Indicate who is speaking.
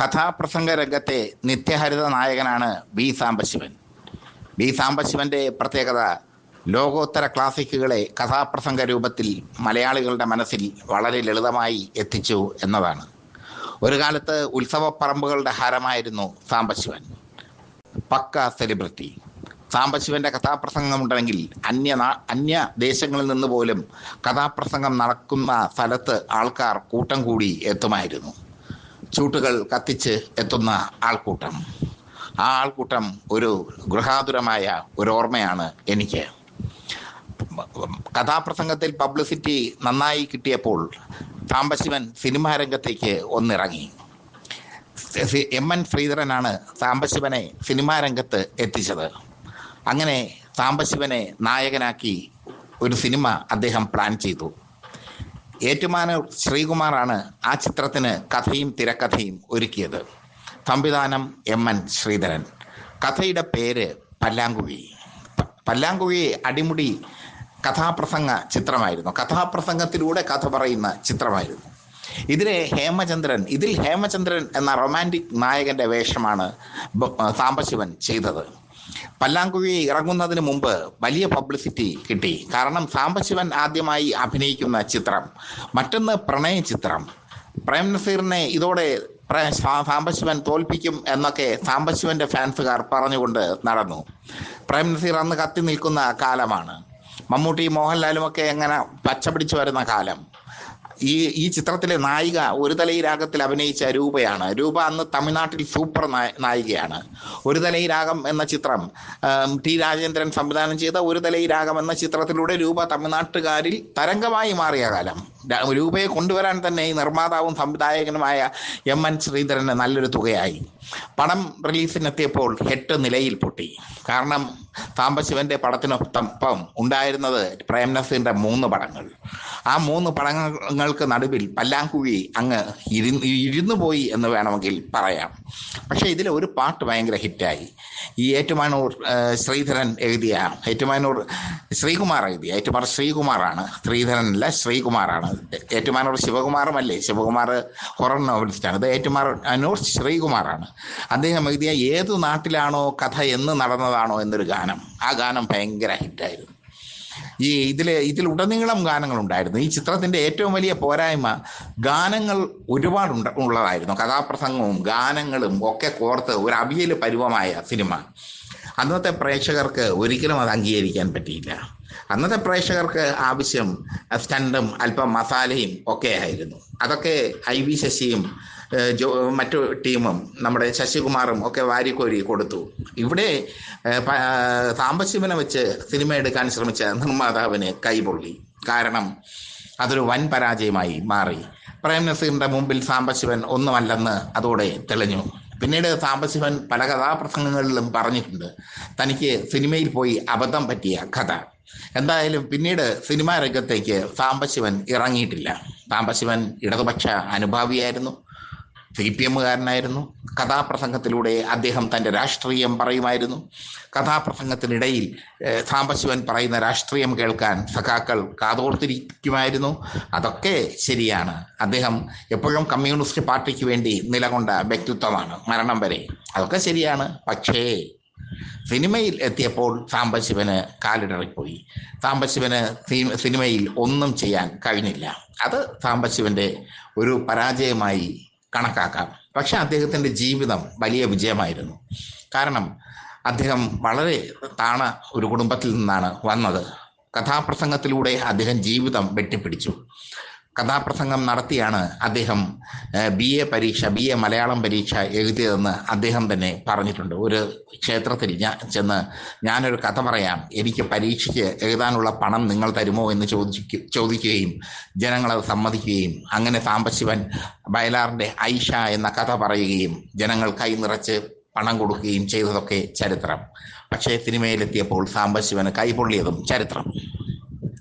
Speaker 1: കഥാപ്രസംഗ രംഗത്തെ നിത്യഹരിത നായകനാണ് ബി സാംബശിവൻ. ബി സാംബശിവന്റെ പ്രത്യേകത ലോകോത്തര ക്ലാസിക്കുകളെ കഥാപ്രസംഗ രൂപത്തിൽ മലയാളികളുടെ മനസ്സിൽ വളരെ ലളിതമായി എത്തിച്ചു എന്നതാണ്. ഒരു കാലത്ത് ഉത്സവപ്പറമ്പുകളുടെ ഹാരമായിരുന്നു സാംബശിവൻ. പക്ക സെലിബ്രിറ്റി. സാംബശിവന്റെ കഥാപ്രസംഗമുണ്ടെങ്കിൽ അന്യ അന്യ ദേശങ്ങളിൽ നിന്ന് പോലും കഥാപ്രസംഗം നടക്കുന്ന സ്ഥലത്ത് ആൾക്കാർ കൂട്ടം കൂടി എത്തുമായിരുന്നു. ചൂട്ടുകൾ കത്തിച്ച് എത്തുന്ന ആൾക്കൂട്ടം. ആ ആൾക്കൂട്ടം ഒരു ഗൃഹാതുരമായ ഒരു ഓർമ്മയാണ് എനിക്ക്. കഥാപ്രസംഗത്തിൽ പബ്ലിസിറ്റി നന്നായി കിട്ടിയപ്പോൾ സാംബശിവൻ സിനിമാ രംഗത്തേക്ക് ഒന്നിറങ്ങി. എം എൻ ശ്രീധരനാണ് സാംബശിവനെ സിനിമാ രംഗത്ത് എത്തിച്ചത്. അങ്ങനെ സാംബശിവനെ നായകനാക്കി ഒരു സിനിമ അദ്ദേഹം പ്ലാൻ ചെയ്തു. ഏറ്റുമാനൂർ ശ്രീകുമാറാണ് ആ ചിത്രത്തിന് കഥയും തിരക്കഥയും ഒരുക്കിയത്. സംവിധാനം എം. എൻ. ശ്രീധരൻ. കഥയുടെ പേര് പല്ലാങ്കുഴി. പല്ലാങ്കുഴി അടിമുടി കഥാപ്രസംഗ ചിത്രമായിരുന്നു. കഥാപ്രസംഗത്തിലൂടെ കഥ പറയുന്ന ചിത്രമായിരുന്നു. ഇതിലെ ഹേമചന്ദ്രൻ ഇതിൽ ഹേമചന്ദ്രൻ എന്ന റൊമാന്റിക് നായകന്റെ വേഷമാണ് സാംബശിവൻ ചെയ്തത്. പല്ലാങ്കുഴി ഇറങ്ങുന്നതിന് മുമ്പ് വലിയ പബ്ലിസിറ്റി കിട്ടി. കാരണം സാംബശിവൻ ആദ്യമായി അഭിനയിക്കുന്ന ചിത്രം മറ്റൊന്ന് പ്രണയ ചിത്രം. പ്രേം നസീറിനെ ഇതോടെ സാംബശിവൻ തോൽപ്പിക്കും എന്നൊക്കെ സാംബശിവന്റെ ഫാൻസുകാർ പറഞ്ഞുകൊണ്ട് നടന്നു. പ്രേം നസീർ അന്ന് കത്തി നിൽക്കുന്ന കാലമാണ്. മമ്മൂട്ടി മോഹൻലാലും ഒക്കെ എങ്ങനെ പച്ച പിടിച്ചു വരുന്ന കാലം. ഈ ഈ ചിത്രത്തിലെ നായിക ഒരു തലയി രാഗത്തിൽ അഭിനയിച്ച രൂപയാണ്. രൂപ അന്ന് തമിഴ്നാട്ടിൽ സൂപ്പർ നായികയാണ്. ഒരു തലയി രാഗം എന്ന ചിത്രം ടി രാജേന്ദ്രൻ സംവിധാനം ചെയ്ത ഒരു തലയി രാഗം എന്ന ചിത്രത്തിലൂടെ രൂപ തമിഴ്നാട്ടുകാരിൽ തരംഗമായി മാറിയ കാലം. രൂപയെ കൊണ്ടുവരാൻ തന്നെ ഈ നിർമ്മാതാവും സംവിധായകനുമായ എം എൻ ശ്രീധരന് നല്ലൊരു തുകയായി. പണം റിലീസിനെത്തിയപ്പോൾ എട്ട് നിലയിൽ പൊട്ടി. കാരണം സാംബശിവന്റെ പടത്തിനൊപ്പം ഉണ്ടായിരുന്നത് പ്രേംനസീറിന്റെ മൂന്ന് പടങ്ങൾ. ആ മൂന്ന് പടങ്ങൾക്ക് നടുവിൽ പല്ലാങ്കുഴി അങ്ങ് ഇരുന്ന് ഇരുന്നു പോയി എന്ന് വേണമെങ്കിൽ പറയാം. പക്ഷേ ഇതിൽ ഒരു പാട്ട് ഭയങ്കര ഹിറ്റായി. ഈ ഏറ്റുമാനൂർ ശ്രീധരൻ എഴുതിയ ഏറ്റുമാനൂർ ശ്രീകുമാർ എഴുതിയ ഏറ്റുമാർ ശ്രീകുമാറാണ്. ശ്രീധരനല്ല ശ്രീകുമാറാണ്. ഏറ്റുമാനൂർ ശിവകുമാറുമല്ലേ? ശിവകുമാർ ഹൊറർ നോവലിസ്റ്റാണ് ഇത് ഏറ്റുമാനൂർ ശ്രീകുമാറാണ്. അദ്ദേഹം എഴുതിയ ഏത് നാട്ടിലാണോ കഥ എന്ന് നടന്നതാണോ എന്നൊരു ഗാനം. ആ ഗാനം ഭയങ്കര ഹിറ്റായിരുന്നു. ഈ ഇതിൽ ഇതിലുടനീളം ഗാനങ്ങളുണ്ടായിരുന്നു. ഈ ചിത്രത്തിന്റെ ഏറ്റവും വലിയ പോരായ്മ ഗാനങ്ങൾ ഒരുപാടുണ്ട് ഉള്ളതായിരുന്നു. കഥാപ്രസംഗവും ഗാനങ്ങളും ഒക്കെ കോർത്ത് ഒരു അവിയൽ പരുവമായ സിനിമ. അന്നത്തെ പ്രേക്ഷകർക്ക് ഒരിക്കലും അത് അംഗീകരിക്കാൻ പറ്റിയില്ല. അന്നത്തെ പ്രേക്ഷകർക്ക് ആവശ്യം സ്റ്റണ്ടും അല്പം മസാലയും ഒക്കെ ആയിരുന്നു. അതൊക്കെ ഐ വി ശശിയും ജോ മറ്റു ടീമും നമ്മുടെ ശശികുമാറും ഒക്കെ വാരിക്കോരി കൊടുത്തു. ഇവിടെ സാംബശിവനെ വെച്ച് സിനിമ എടുക്കാൻ ശ്രമിച്ച നിർമ്മാതാവിന് കൈപൊള്ളി. കാരണം അതൊരു വൻ പരാജയമായി മാറി. പ്രേം നസീറിന്റെ മുമ്പിൽ സാംബശിവൻ ഒന്നുമല്ലെന്ന് അതോടെ തെളിഞ്ഞു. പിന്നീട് സാംബശിവൻ പല കഥാപ്രസംഗങ്ങളിലും പറഞ്ഞിട്ടുണ്ട്. തനിക്ക് സിനിമയിൽ പോയി അബദ്ധം പറ്റിയ കഥ. എന്തായാലും പിന്നീട് സിനിമാ രംഗത്തേക്ക് സാംബശിവൻ ഇറങ്ങിയിട്ടില്ല. സാംബശിവൻ ഇടതുപക്ഷ അനുഭാവിയായിരുന്നു. സി പി എമ്മുകാരനായിരുന്നു കഥാപ്രസംഗത്തിലൂടെ അദ്ദേഹം തന്റെ രാഷ്ട്രീയം പറയുമായിരുന്നു. കഥാപ്രസംഗത്തിനിടയിൽ സാംബശിവൻ പറയുന്ന രാഷ്ട്രീയം കേൾക്കാൻ സഖാക്കൾ കാതോർത്തിരിക്കുമായിരുന്നു. അതൊക്കെ ശരിയാണ്. അദ്ദേഹം എപ്പോഴും കമ്മ്യൂണിസ്റ്റ് പാർട്ടിക്ക് വേണ്ടി നിലകൊണ്ട വ്യക്തിത്വമാണ് മരണം വരെ. അതൊക്കെ ശരിയാണ്. പക്ഷേ സിനിമയിൽ എത്തിയപ്പോൾ സാംബശിവന് കാലിടറിപ്പോയി. സാംബശിവന് സിനിമയിൽ ഒന്നും ചെയ്യാൻ കഴിഞ്ഞില്ല. അത് സാംബശിവന്റെ ഒരു പരാജയമായി കണക്കാക്കാം. പക്ഷെ അദ്ദേഹത്തിന്റെ ജീവിതം വലിയ വിജയമായിരുന്നു. കാരണം അദ്ദേഹം വളരെ താണ ഒരു കുടുംബത്തിൽ നിന്നാണ് വന്നത്. കഥാപ്രസംഗത്തിലൂടെ അദ്ദേഹം ജീവിതം വെട്ടിപ്പിടിച്ചു. കഥാപ്രസംഗം നടത്തിയാണ് അദ്ദേഹം ബി എ പരീക്ഷ ബി എ മലയാളം പരീക്ഷ എഴുതിയതെന്ന് അദ്ദേഹം തന്നെ പറഞ്ഞിട്ടുണ്ട്. ഒരു ക്ഷേത്രത്തിൽ ഞാൻ ചെന്ന് ഞാനൊരു കഥ പറയാം. എനിക്ക് പരീക്ഷയ്ക്ക് എഴുതാനുള്ള പണം നിങ്ങൾ തരുമോ എന്ന് ചോദിക്കു ചോദിക്കുകയും ജനങ്ങളത് സമ്മതിക്കുകയും അങ്ങനെ സാമ്പശിവൻ വയലാറിന്റെ ഐഷ എന്ന കഥ പറയുകയും ജനങ്ങൾ കൈ നിറച്ച് പണം കൊടുക്കുകയും ചെയ്തതൊക്കെ ചരിത്രം. പക്ഷേ സിനിമയിലെത്തിയപ്പോൾ സാംബശിവന് കൈപൊള്ളിയതും ചരിത്രം.